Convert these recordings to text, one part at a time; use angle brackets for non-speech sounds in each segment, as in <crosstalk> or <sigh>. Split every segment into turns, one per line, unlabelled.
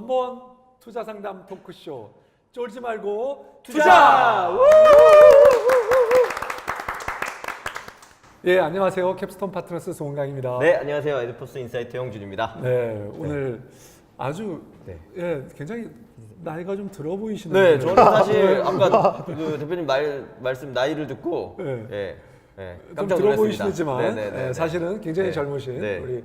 넘버원 투자 상담 토크쇼 쫄지 말고 투자!
투자!
예 안녕하세요 캡스톤 파트너스 송은강입니다.
네, 안녕하세요. 에드포스 인사이트 형준입니다.
네, 오늘 아주
네.
예 굉장히 나이가 좀 들어 보이시는데
네, 저는 사실 아까 <laughs> 그 대표님 말 말씀 나이를 듣고
네.
예, 예,
좀
깜짝
들어
놀랐습니다.
보이시지만
네, 네, 네,
예,
네.
사실은 굉장히
네.
젊으신
네.
우리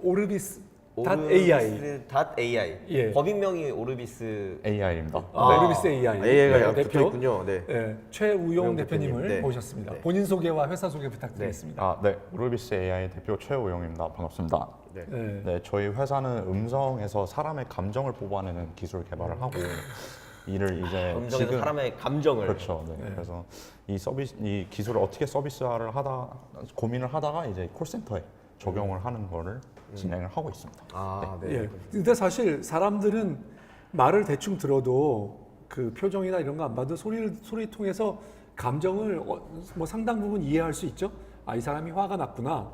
오르비스 AI
닷 AI.
예.
법인명이 오르비스
AI입니다.
아, 오르비스 AI
AI가
네,
붙어 있군요. 네.
예, 최우용
우용
대표님을
대표님, 네.
모셨습니다.
네.
본인 소개와 회사 소개 부탁드리겠습니다.
아, 네. 오르비스 AI 대표 최우용입니다. 반갑습니다.
네.
네.
네, 저희 회사는 음성에서 사람의 감정을 뽑아내는 기술 개발을 하고 이를 이제
음성에서 사람의 감정을
그렇죠. 네. 그래서 이 서비스 이 기술을 어떻게 서비스화를 하다 고민을 하다가 이제 콜센터에 적용을 하는 거를 진행을 하고 있습니다.
아, 네.
예. 근데 사실 사람들은 말을 대충 들어도 그 표정이나 이런 거 안 봐도 소리를 소리 통해서 감정을 어, 뭐 상당 부분 이해할 수 있죠. 아 이 사람이 화가 났구나.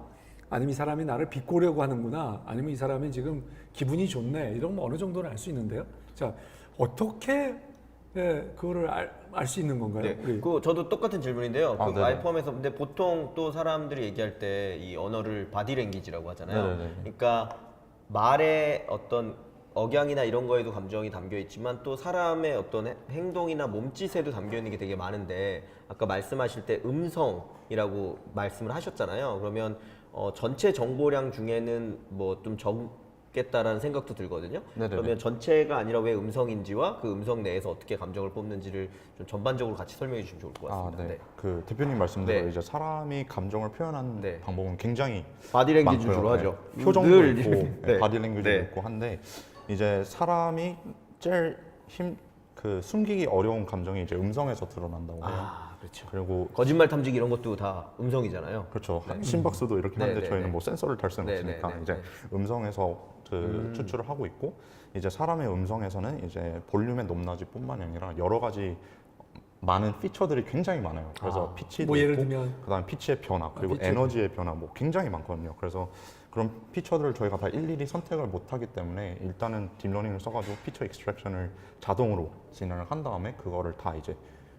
아니면 이 사람이 나를 비꼬려고 하는구나. 아니면 이 사람이 지금 기분이 좋네. 이런 거 어느 정도는 알 수 있는데요. 자 어떻게 예, 그거를 알 수 있는 건가요?
네,
우리?
그 저도 똑같은 질문인데요.
아,
그
네네.
말 포함해서 근데 보통 또 사람들이 얘기할 때 이 언어를 바디랭귀지라고 하잖아요.
네네네.
그러니까 말의 어떤 억양이나 이런 거에도 감정이 담겨 있지만 또 사람의 어떤 해- 행동이나 몸짓에도 담겨 있는 게 되게 많은데 아까 말씀하실 때 음성이라고 말씀을 하셨잖아요. 그러면 어, 전체 정보량 중에는 뭐 좀 적 겠다라는 생각도 들거든요.
네네네.
그러면 전체가 아니라 왜 음성인지와 그 음성 내에서 어떻게 감정을 뽑는지를 좀 전반적으로 같이 설명해 주시면 좋을 것
아,
같습니다.
네.
네.
그 대표님 말씀대로
네.
이제 사람이 감정을 표현하는
네.
방법은 굉장히
바디랭귀지. 주로
네.
하죠.
표정도
늘
있고. 네,
네.
바디랭귀지도
네.
있고 한데 이제 사람이 제일 힘 그 숨기기 어려운 감정이 이제 음성에서 드러난다고 해요.
아, 그렇죠.
그리고
거짓말 탐지기 이런 것도 다 음성이잖아요.
그렇죠. 심박수도 이렇게
네,
하는데
네,
저희는
네.
뭐 센서를 달 수는
네,
없으니까
네, 네,
이제
네.
음성에서 그 추출을 하고 있고 이제 사람의 음성에서는 이제 볼륨의 높낮이뿐만이 아니라 여러 가지 많은 피처들이 굉장히 많아요. 그래서
아,
피치도
뭐
있고
들면
그다음에 피치의 변화 그리고
피치의
에너지의 변화 뭐 굉장히 많거든요. 그래서 그런 피처들을 저희가 다 일일이 선택을 못 하기 때문에 일단은 딥러닝을 써가지고 피처 익스트랙션을 자동으로 진행을 한 다음에 그거를 다 이제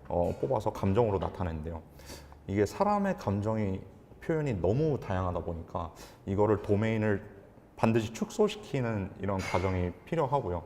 어, 뽑아서 감정으로 나타내는데요. 이게 사람의 감정이 표현이 너무 다양하다 보니까 이거를 도메인을 반드시 축소시키는 이런 과정이 필요하고요.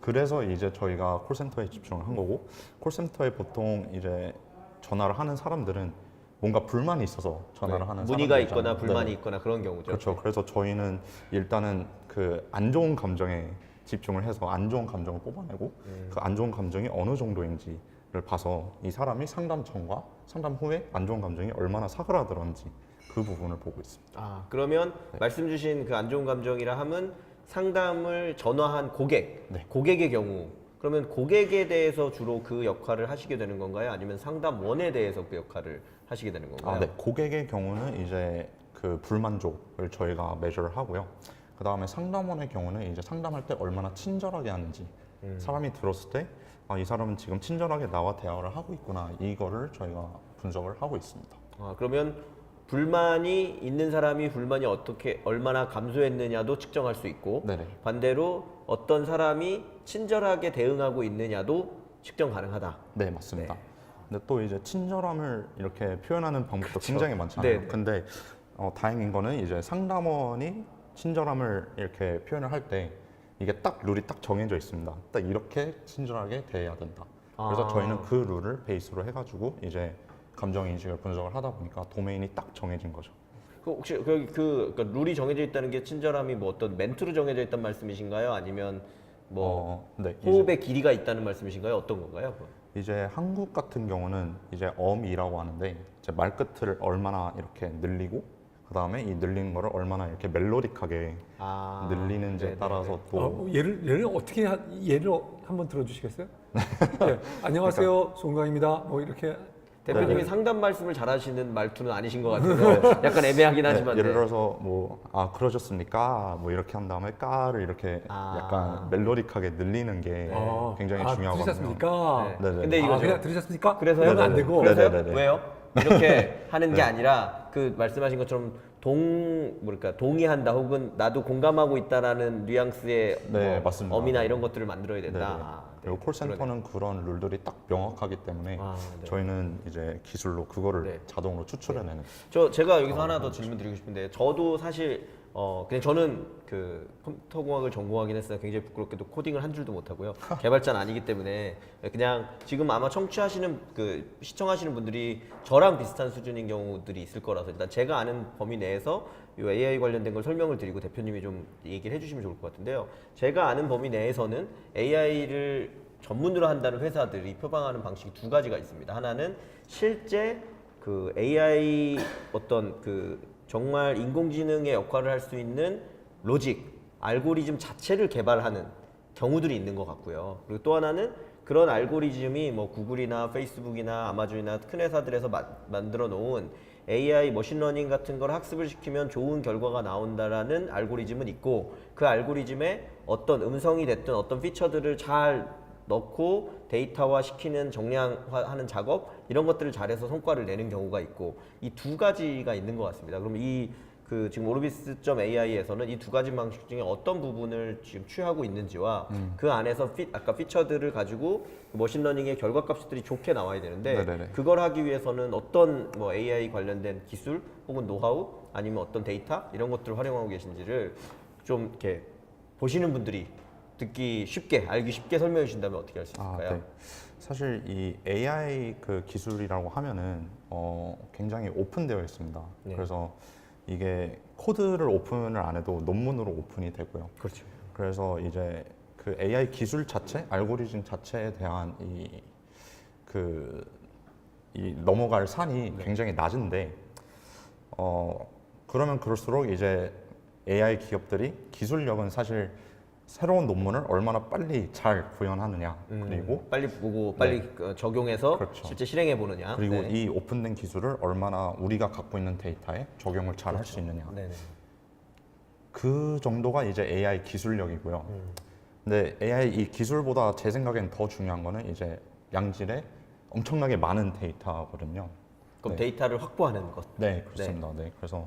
그래서 이제 저희가 콜센터에 집중을 한 거고 콜센터에 보통 이제 전화를 하는 사람들은 뭔가 불만이 있어서 전화를 하는
네. 문의가
사람들이잖아요.
있거나 불만이
네.
있거나 그런 경우죠.
그렇죠. 그래서 저희는 일단은 그 안 좋은 감정에 집중을 해서 안 좋은 감정을 뽑아내고
음.
그 안 좋은 감정이 어느 정도인지 를 봐서 이 사람이 상담 전과 상담 후에 안 좋은 감정이 얼마나 사그라들었는지 그 부분을 보고 있습니다.
아, 그러면
네.
말씀 주신 그 안 좋은 감정이라 함은 상담을 전화한 고객,
네.
고객의 경우 그러면 고객에 대해서 주로 그 역할을 하시게 되는 건가요? 아니면 상담원에 대해서 그 역할을 하시게 되는 건가요?
아, 네. 고객의 경우는 이제 그 불만족을 저희가 매저를 하고요. 그 다음에 상담원의 경우는 이제 상담할 때 얼마나 친절하게 하는지
음.
사람이 들었을 때 아, 이 사람은 지금 친절하게 나와 대화를 하고 있구나 이거를 저희가 분석을 하고 있습니다.
아, 그러면 불만이 있는 사람이 불만이 어떻게 얼마나 감소했느냐도 측정할 수 있고
네네.
반대로 어떤 사람이 친절하게 대응하고 있느냐도 측정 가능하다.
네 맞습니다. 근데 또 이제 친절함을 이렇게 표현하는 방법도 굉장히 많잖아요.
네, 네.
근데 어, 다행인 거는 이제 상담원이 친절함을 이렇게 표현을 할 때 이게 딱 룰이 딱 정해져 있습니다. 딱 이렇게 친절하게 대해야 된다. 그래서
아.
저희는 그 룰을 베이스로 해가지고 이제 감정 인식을 분석을 하다 보니까 도메인이 딱 정해진 거죠.
그 혹시 그, 그 그러니까 룰이 정해져 있다는 게 친절함이 뭐 어떤 멘트로 정해져 있다는 말씀이신가요? 아니면 뭐
어, 네, 이제,
호흡의 길이가 있다는 말씀이신가요? 어떤 건가요? 그건?
이제 한국 같은 경우는 이제 어미라고 하는데 이제 말끝을 얼마나 이렇게 늘리고 그 다음에 이 늘리는 거를 얼마나 이렇게 멜로디하게
아,
늘리는지에
네네.
따라서 또
어, 예를 예를 어떻게 하- 예를 한번 들어주시겠어요? 예, <laughs> 안녕하세요
그러니까
송강입니다. 뭐 이렇게
대표님이 상담 말씀을 잘하시는 말투는 아니신 것 같아서 <laughs> 약간 애매하긴
네,
하지만
예를
네.
들어서 뭐 아 그러셨습니까 뭐 이렇게 한 다음에 까를 이렇게
아.
약간 멜로디하게 늘리는 게
어,
굉장히
아,
중요하거든요.
들으셨습니까?
네.
네네.
근데
아,
이거죠.
그냥 들으셨습니까?
그래서요?
안. 되고
그래서-
그래서요?
네네네.
왜요? 이렇게 <laughs> 하는 게 아니라 그 말씀하신 것처럼 동 뭐랄까 동의한다 혹은 나도 공감하고 있다라는 뉘앙스의
네,
뭐
맞습니다.
어미나 이런 것들을 만들어야 된다.
네네.
아, 네.
그리고 콜센터는 그런 룰들이 딱 명확하기 때문에
아, 네.
저희는 이제 기술로 그거를
네.
자동으로 추출해내는
저 제가 여기서 하나 더 질문 드리고 싶은데 저도 사실 어 그냥 저는 그 컴퓨터 공학을 전공하긴 했어요. 굉장히 부끄럽게도 코딩을 한 줄도 못 하고요. <laughs> 개발자는 아니기 때문에 그냥 지금 아마 청취하시는 그 시청하시는 분들이 저랑 비슷한 수준인 경우들이 있을 거라서 일단 제가 아는 범위 내에서 이 AI 관련된 걸 설명을 드리고 대표님이 좀 얘기를 해주시면 좋을 것 같은데요. 제가 아는 범위 내에서는 AI를 전문으로 한다는 회사들이 표방하는 방식이 두 가지가 있습니다. 하나는 실제 그 AI 어떤 그 정말 인공지능의 역할을 할 수 있는 로직, 알고리즘 자체를 개발하는 경우들이 있는 것 같고요. 그리고 또 하나는 그런 알고리즘이 뭐 구글이나 페이스북이나 아마존이나 큰 회사들에서 마- 만들어 놓은 AI 머신러닝 같은 걸 학습을 시키면 좋은 결과가 나온다라는 알고리즘은 있고 그 알고리즘에 어떤 음성이 됐든 어떤 피처들을 잘 넣고 데이터화 시키는 정량화하는 작업 이런 것들을 잘해서 성과를 내는 경우가 있고 이 두 가지가 있는 것 같습니다. 그럼 이 그 지금 오르비스.ai에서는 이 두 가지 방식 중에 어떤 부분을 지금 취하고 있는지와 그 안에서 피, 아까 피처들을 가지고 머신러닝의 결과값들이 좋게 나와야 되는데
네네네.
그걸 하기 위해서는 어떤 뭐 AI 관련된 기술 혹은 노하우 아니면 어떤 데이터 이런 것들을 활용하고 계신지를 좀 이렇게 보시는 분들이 듣기 쉽게 알기 쉽게 설명해 주신다면 어떻게 할수
아,
있을까요?
네. 사실 이 AI 그 기술이라고 하면은 어, 굉장히 오픈되어 있습니다.
네.
그래서 이게 코드를 오픈을 안 해도 논문으로 오픈이 되고요.
그렇죠.
그래서 이제 그 AI 기술 자체, 알고리즘 자체에 대한 이 그 이 넘어갈 산이 굉장히 낮은데 어 그러면 그럴수록 이제 AI 기업들이 기술력은 사실 새로운 논문을 얼마나 빨리 잘 구현하느냐 그리고
빨리 보고 빨리 어, 적용해서
그렇죠.
실제 실행해 보느냐.
그리고
네.
이 오픈된 기술을 얼마나 우리가 갖고 있는 데이터에 적용을 잘 할 수 있느냐
네네.
그 정도가 이제 AI 기술력이고요. 근데 AI 이 기술보다 제 생각엔 더 중요한 거는 이제 양질의 엄청나게 많은 데이터거든요.
그럼
네.
데이터를 확보하는 것.
네, 그렇습니다. 네. 그래서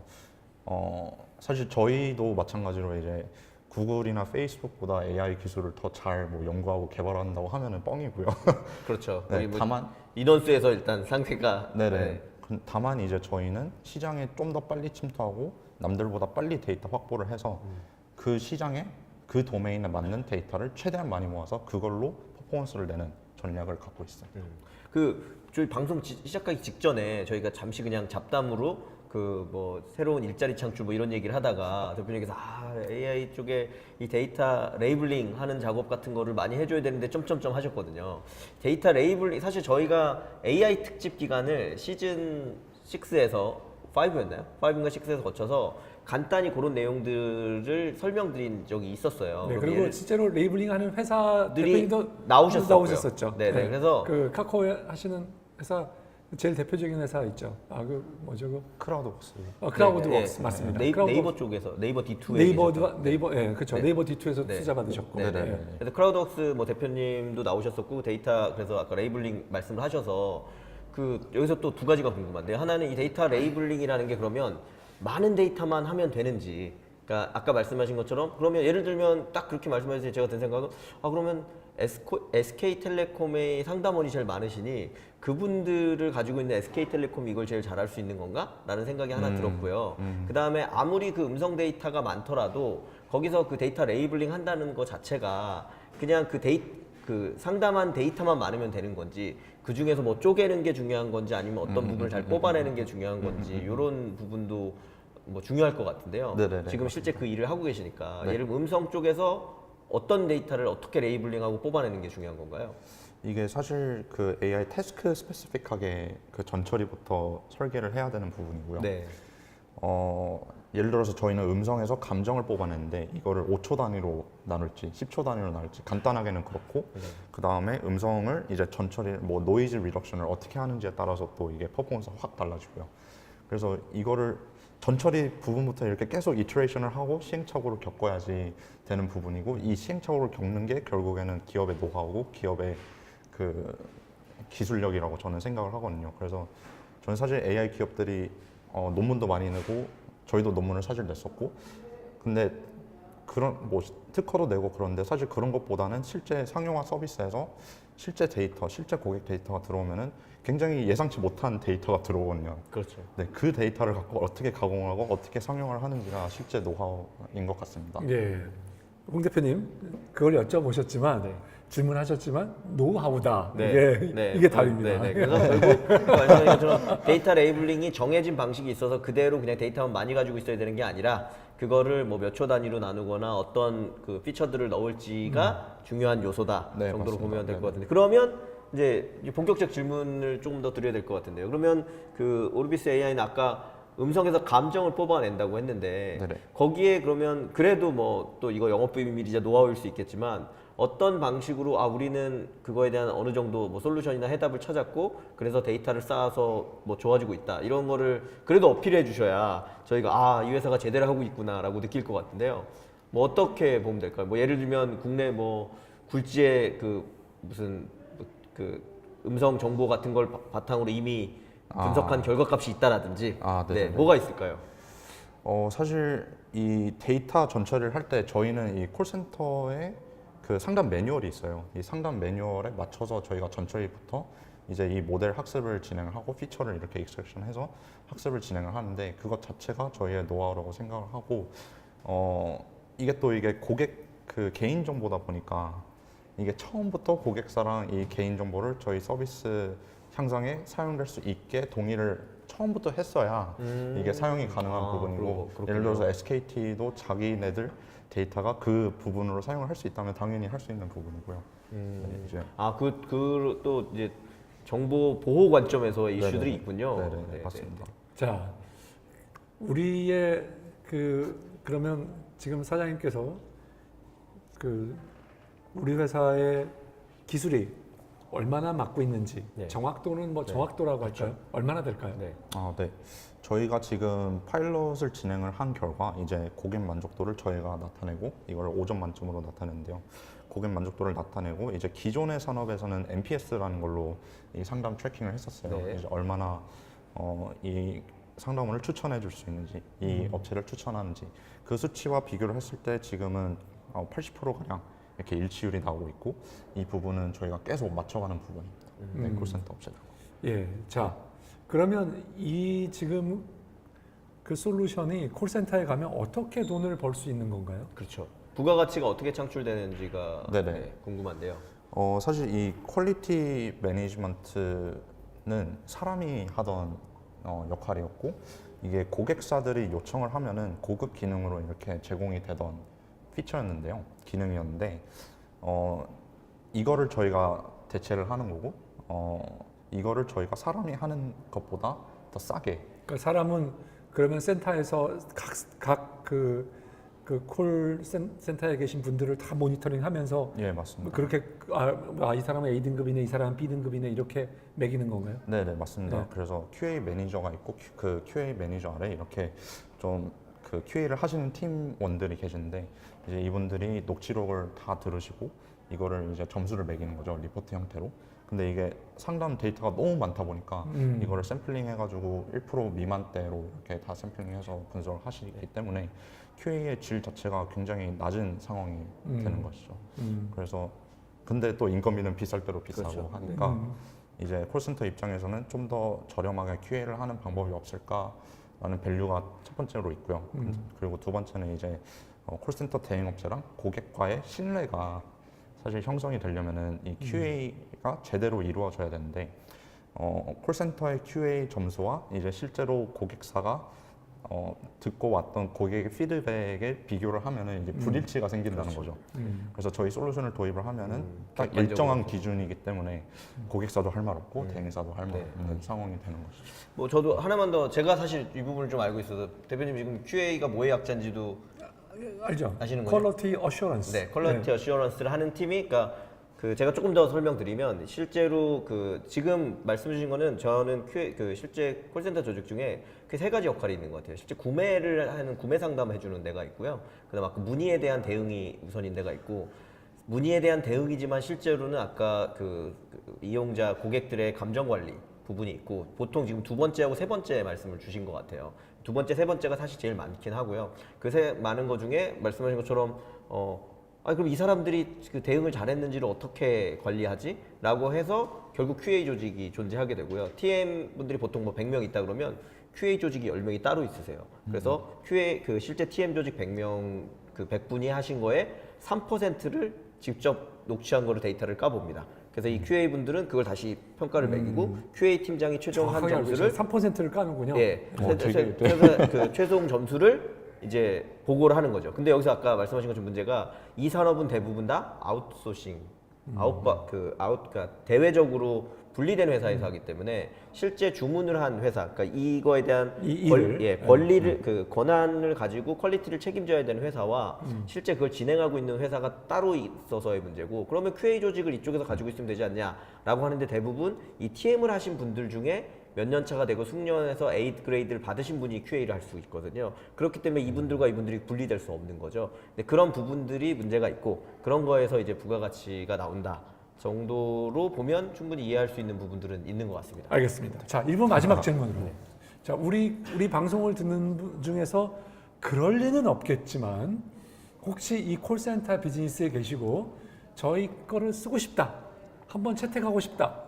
어, 사실 저희도 마찬가지로 이제 구글이나 페이스북보다 AI 기술을 더 잘 뭐 연구하고 개발한다고 하면은 뻥이고요. <laughs>
그렇죠.
네,
우리 뭐
다만
인원수에서 일단 상태가
네네. 그- 다만 이제 저희는 시장에 좀 더 빨리 침투하고 남들보다 빨리 데이터 확보를 해서 그 시장에 그 도메인에 맞는 데이터를 최대한 많이 모아서 그걸로 퍼포먼스를 내는 전략을 갖고 있어요.
그 저희 방송 지- 시작하기 직전에 저희가 잠시 그냥 잡담으로 그 뭐 새로운 일자리 창출 뭐 이런 얘기를 하다가 대표님께서 아 AI 쪽에 이 데이터 레이블링 하는 작업 같은 거를 많이 해줘야 되는데 점점점 하셨거든요. 데이터 레이블링 사실 저희가 AI 특집 기간을 시즌 6에서 5였나요? 5인가 6에서 거쳐서 간단히 그런 내용들을 설명드린 적이 있었어요.
네, 그리고 실제로 레이블링 하는 회사
들이
대표님도
나오셨었고요.
나오셨었죠.
네네, 그래서-
그 카카오 하시는 회사 제일 대표적인 회사 있죠. 아 그 뭐죠 그
크라우드웍스.
어, 크라우드
네,
웍스
네.
맞습니다.
네이,
크라우드
네이버 쪽에서 네이버 D2에
네이버 네이버 예 그렇죠.
네.
네이버 D2에서
네.
투자 받으셨고.
네, 네.
예.
그래서 크라우드웍스 뭐 대표님도 나오셨었고 데이터 그래서 아까 레이블링 말씀을 하셔서 그 여기서 또 두 가지가 궁금한데요. 하나는 이 데이터 레이블링이라는 게 그러면 많은 데이터만 하면 되는지. 그러니까 아까 말씀하신 것처럼 그러면 예를 들면 딱 그렇게 말씀하셔서 제가 든 생각은 아 그러면 SK텔레콤의 상담원이 제일 많으시니 그분들을 가지고 있는 SK텔레콤이 이걸 제일 잘할 수 있는 건가? 라는 생각이 하나 들었고요. 그 다음에 아무리 그 음성 데이터가 많더라도 거기서 그 데이터 레이블링 한다는 것 자체가 그냥 그 데이 그 상담한 데이터만 많으면 되는 건지 그 중에서 뭐 쪼개는 게 중요한 건지 아니면 어떤 부분을 잘 뽑아내는 게 중요한 건지 이런 부분도 뭐 중요할 것 같은데요.
네네네,
지금 실제 그 일을 하고 계시니까
네.
예를 들면 음성 쪽에서 어떤 데이터를 어떻게 레이블링하고 뽑아내는 게 중요한 건가요?
이게 사실 그 AI 태스크 스페시픽하게 그 전처리부터 설계를 해야 되는 부분이고요.
네.
어, 예를 들어서 저희는 음성에서 감정을 뽑아내는데 이거를 5초 단위로 나눌지 10초 단위로 나눌지 간단하게는 그렇고 그 다음에 음성을 이제 전처리 뭐 노이즈 리덕션을 어떻게 하는지에 따라서 또 이게 퍼포먼스가 확 달라지고요. 그래서 이거를 전처리 부분부터 이렇게 계속 이터레이션을 하고 시행착오를 겪어야지 되는 부분이고 이 시행착오를 겪는 게 결국에는 기업의 노하우고 기업의 그 기술력이라고 저는 생각을 하거든요. 그래서 저는 사실 AI 기업들이 어, 논문도 많이 내고 저희도 논문을 사실 냈었고 근데 그런 뭐 특허도 내고 그런데 사실 그런 것보다는 실제 상용화 서비스에서 실제 데이터, 실제 고객 데이터가 들어오면은 굉장히 예상치 못한 데이터가 들어오거든요.
그렇죠.
네, 그 데이터를 갖고 어떻게 가공하고 어떻게 상용화를 하는지가 실제 노하우인 것 같습니다.
예. 홍 대표님 그걸 여쭤보셨지만
네.
질문하셨지만 노하우다.
네,
이게
네,
이게
그-
답입니다.
네, 네. 그래서 결국 말씀하신 것처럼 데이터 레이블링이 정해진 방식이 있어서 그대로 그냥 데이터만 많이 가지고 있어야 되는 게 아니라 그거를 뭐 몇 초 단위로 나누거나 어떤 그 피처들을 넣을지가 중요한 요소다
네,
정도로
맞습니다.
보면 될
네,
것 같은데 그러면 이제 이제 본격적 질문을 조금 더 드려야 될 것 같은데요. 그러면 그 오르비스 AI는 아까 음성에서 감정을 뽑아낸다고 했는데
네네.
거기에 그러면 그래도 뭐 또 이거 영업 비밀이자 노하우일 수 있겠지만 어떤 방식으로 아 우리는 그거에 대한 어느 정도 뭐 솔루션이나 해답을 찾았고 그래서 데이터를 쌓아서 뭐 좋아지고 있다 이런 거를 그래도 어필해 주셔야 저희가 아 이 회사가 제대로 하고 있구나라고 느낄 것 같은데요. 뭐 어떻게 보면 될까요? 뭐 예를 들면 국내 뭐 굴지의 그 무슨 그 음성 정보 같은 걸 바- 바탕으로 이미 분석한 결과값이 있다라든지
아,
네,
네네 네.
뭐가 있을까요?
어, 사실 이 데이터 전처리를 할 때 저희는 이 콜센터에 그 상담 매뉴얼이 있어요. 이 상담 매뉴얼에 맞춰서 저희가 전처리부터 이제 이 모델 학습을 진행을 하고 피처를 이렇게 익스트랙션해서 학습을 진행을 하는데 그것 자체가 저희의 노하우라고 생각을 하고 어 이게 또 이게 고객 그 개인 정보다 보니까 이게 처음부터 고객사랑 이 개인 정보를 저희 서비스 향상에 사용될 수 있게 동의를 처음부터 했어야
음.
이게 사용이 가능한
아,
부분이고
그렇- 그렇군요.
예를 들어서 SKT도 자기네들 데이터가 그 부분으로 사용을 할 수 있다면 당연히 할 수 있는 부분이고요. 네, 이제
아, 그, 그, 또 이제 정보 보호 관점에서의 이슈들이
네네네.
있군요.
네네,
네, 네.
맞습니다.
자, 우리의 그 그러면 지금 사장님께서 그 우리 회사의 기술이 얼마나 맡고 있는지
네.
정확도는 뭐 정확도라고 할까요? 얼마나 될까요?
네.
아, 네. 저희가 지금 파일럿을 진행을 한 결과 이제 고객 만족도를 저희가 나타내고 이걸 5점 만점으로 나타내는데요. 고객 만족도를 나타내고 이제 기존의 산업에서는 NPS라는 걸로 이 상담 트래킹을 했었어요.
네.
이제 얼마나 어, 이 상담원을 추천해 줄 수 있는지, 이 업체를 추천하는지 그 수치와 비교를 했을 때 지금은 어, 80% 가량 이렇게 일치율이 나오고 있고 이 부분은 저희가 계속 맞춰가는 부분입니다. 네, 콜센터 업체들.
예. 자, 그러면 이 지금 그 솔루션이 콜센터에 가면 어떻게 돈을 벌 수 있는 건가요?
그렇죠. 부가가치가 어떻게 창출되는지가
네네.
네, 궁금한데요.
어, 사실 이 퀄리티 매니지먼트는 사람이 하던 어, 역할이었고 이게 고객사들이 요청을 하면은 고급 기능으로 이렇게 제공이 되던 피처였는데요. 기능이었는데 어, 이거를 저희가 대체를 하는 거고 어, 이거를 저희가 사람이 하는 것보다 더 싸게
그러니까 사람은 그러면 센터에서 각각그 그콜 센터에 계신 분들을 다 모니터링하면서
예 맞습니다.
그렇게 아, 아, 이 사람은 A 등급이네, 이 사람은 B 등급이네 이렇게 매기는 건가요?
네네 맞습니다.
네.
그래서 QA 매니저가 있고 그 QA 매니저 아래 이렇게 좀 그 QA를 하시는 팀원들이 계시는데 이제 이분들이 녹취록을 다 들으시고 이거를 이제 점수를 매기는 거죠 리포트 형태로. 근데 이게 상담 데이터가 너무 많다 보니까
음.
이거를 샘플링 해가지고 1% 미만대로 이렇게 다 샘플링해서 분석을 하시기 때문에 QA의 질 자체가 굉장히 낮은 상황이
음.
되는 것이죠.
음.
그래서 근데 또 인건비는 비쌀 대로 비싸고
그렇죠.
하니까
음.
이제 콜센터 입장에서는 좀 더 저렴하게 QA를 하는 방법이 없을까라는 밸류가 첫 번째로 있고요.
음.
그리고 두 번째는 이제 어, 콜센터 대행업체랑 고객과의 신뢰가 사실 형성이 되려면은 이 QA가 제대로 이루어져야 되는데 어, 콜센터의 QA 점수와 이제 실제로 고객사가 어, 듣고 왔던 고객의 피드백에 비교를 하면은 이제 불일치가 생긴다는 거죠.
음.
그래서 저희 솔루션을 도입을 하면은
음,
딱
객관적으로.
일정한 기준이기 때문에 고객사도 할 말 없고
음.
대행사도 할말
네.
없는 상황이 되는 것이죠.
뭐 저도 하나만 더 제가 사실 이 부분을 좀 알고 있어서 대표님 지금 QA가 뭐의 약자인지도
알죠?
아시는 거예요?
퀄리티 어슈런스.
네, 퀄리티 어시어런스를 하는 팀이 그러니까 그 제가 조금 더 설명드리면 실제로 그 지금 말씀 주신 거는 저는 QA 그 실제 콜센터 조직 중에 그 세 가지 역할이 있는 것 같아요. 실제 구매를 하는 구매 상담 해 주는 데가 있고요. 그다음 아까 문의에 대한 대응이 우선인 데가 있고 문의에 대한 대응이지만 실제로는 아까 그, 그 이용자 고객들의 감정 관리 부분이 있고 보통 지금 두 번째하고 세 번째 말씀을 주신 것 같아요. 두 번째, 세 번째가 사실 제일 많긴 하고요. 그 세 많은 것 중에 말씀하신 것처럼 어, 아 그럼 이 사람들이 그 대응을 잘했는지를 어떻게 관리하지? 라고 해서 결국 QA 조직이 존재하게 되고요. TM 분들이 보통 뭐 100명 있다 그러면 QA 조직이 10명이 따로 있으세요. 그래서 QA 그 실제 TM 조직 100명 그 100분이 하신 거에 3%를 직접 녹취한 거를 데이터를 까봅니다. 그래서 이 QA 분들은 그걸 다시 평가를 매기고 QA 팀장이 최종한
정확하게 알고
점수를
있어요. 3%를 까는군요.
예,
어,
최-
되게-
최- 최소- 그 <laughs> 최종 점수를 이제 보고를 하는 거죠. 근데 여기서 아까 말씀하신 것처럼 문제가 이 산업은 대부분 다 아웃소싱, 아웃바 그 아웃 그러니까 대외적으로 분리된 회사에서 하기 때문에 실제 주문을 한 회사, 그러니까 이거에 대한
이
권,
일을.
예, 권리를 그 권한을 가지고 퀄리티를 책임져야 되는 회사와 실제 그걸 진행하고 있는 회사가 따로 있어서의 문제고 그러면 QA 조직을 이쪽에서 가지고 있으면 되지 않냐라고 하는데 대부분 이 TM을 하신 분들 중에 몇 년 차가 되고 숙련해서 A 그레이드를 받으신 분이 QA를 할 수 있거든요. 그렇기 때문에 이분들과 이분들이 분리될 수 없는 거죠. 근데 그런 부분들이 문제가 있고 그런 거에서 이제 부가가치가 나온다 정도로 보면 충분히 이해할 수 있는 부분들은 있는 것 같습니다.
알겠습니다. 자, 1번 마지막 질문으로. 자, 우리 우리 방송을 듣는 분 중에서 그럴 리는 없겠지만 혹시 이 콜센터 비즈니스에 계시고 저희 거를 쓰고 싶다. 한번 채택하고 싶다.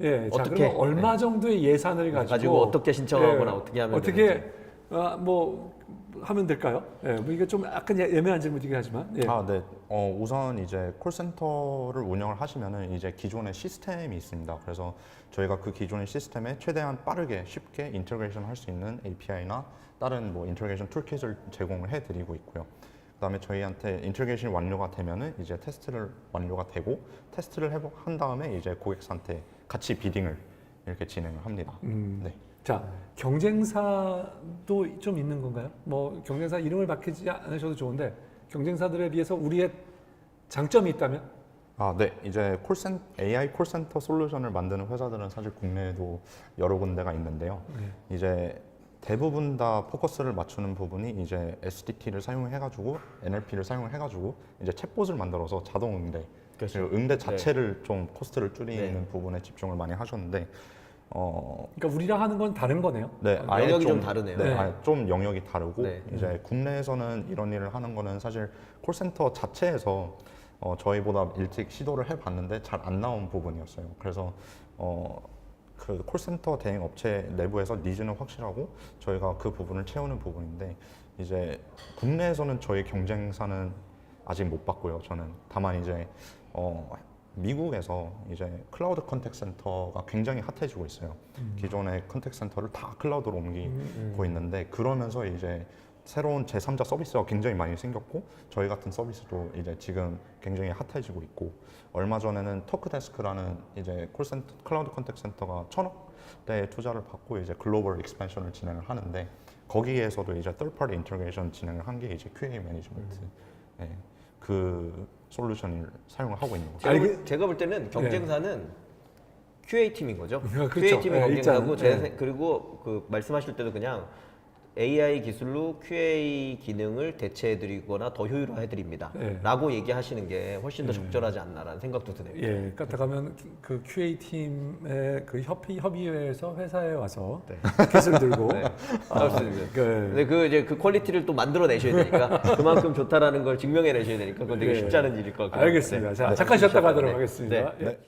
예, 자,
어떻게?
그럼 얼마 정도의 예산을 가지고,
가지고 어떻게 신청하거나 어떻게 하면
어떻게 아, 뭐 하면 될까요? 예, 뭐 이게 좀 약간 예- 애매한 질문이긴 하지만 예.
아, 네. 어, 우선 이제 콜센터를 운영을 하시면은 이제 기존의 시스템이 있습니다. 그래서 저희가 그 기존의 시스템에 최대한 빠르게 쉽게 인터그레이션 할 수 있는 API나 다른 뭐 인터그레이션 툴킷을 제공을 해 드리고 있고요. 그다음에 저희한테 인터그레이션 완료가 되면은 이제 테스트를 완료가 되고 테스트를 해한 다음에 이제 고객사한테 같이 비딩을 이렇게 진행을 합니다.
음.
네.
자, 경쟁사도 좀 있는 건가요? 뭐 경쟁사 이름을 밝히지 않으셔도 좋은데 경쟁사들에 비해서 우리의 장점이 있다면?
아, 네. 이제 콜센 AI 콜센터 솔루션을 만드는 회사들은 사실 국내에도 여러 군데가 있는데요.
네.
이제 대부분 다 포커스를 맞추는 부분이 이제 SDT를 사용해 가지고 NLP를 사용해 가지고 이제 챗봇을 만들어서 자동 응대
그렇죠.
그리고 응대 자체를 좀 코스트를 줄이는
네.
부분에 집중을 많이 하셨는데 어,
그러니까 우리랑 하는 건 다른 거네요.
네,
아, 영역이 좀 다르네요.
네,
네.
아예 좀 영역이 다르고
네.
이제 국내에서는 이런 일을 하는 거는 사실 콜센터 자체에서 어, 저희보다 일찍 시도를 해봤는데 잘 안 나온 부분이었어요. 그래서 어, 그 콜센터 대행 업체 내부에서 니즈는 확실하고 저희가 그 부분을 채우는 부분인데 이제 국내에서는 저희 경쟁사는 아직 못 봤고요. 저는 다만 이제 어, 미국에서 이제 클라우드 컨택 센터가 굉장히 핫해지고 있어요. 기존의 컨택 센터를 다 클라우드로 옮기고 있는데 그러면서 이제 새로운 제3자 서비스가 굉장히 많이 생겼고 저희 같은 서비스도 이제 지금 굉장히 핫해지고 있고 얼마 전에는 터크데스크라는 이제 콜센터 클라우드 컨택 센터가 천억 대 투자를 받고 이제 글로벌 익스펜션을 진행을 하는데 거기에서도 이제 third party 인터그레이션 진행을 한 게 이제 QA 매니지먼트 네, 그 솔루션을 사용을 하고 있는 거죠.
제가,
알겠-
볼, 제가 볼 때는 경쟁사는 QA 팀인 거죠.
그렇죠.
QA 팀이
네,
경쟁사고
일단은,
제,
네.
그리고 그 말씀하실 때도 그냥 AI 기술로 QA 기능을 대체해드리거나 더 효율화해드립니다.
네.
라고 얘기하시는 게 훨씬 더 적절하지 않나라는 생각도 드네요.
예, 까딱하면 그 QA 팀의 그 협의 협의회에서 회사에 와서
네.
티켓을 들고 <laughs>
네. 있는.
그,
근데 그 이제 그 퀄리티를 또 만들어 내셔야 되니까 <laughs> 그만큼 좋다라는 걸 증명해 내셔야 되니까 그건 되게
예.
쉽지 않은 일일 것 같아요.
알겠습니다. 자, 잠깐 쉬었다 가도록 하겠습니다. 예.
네.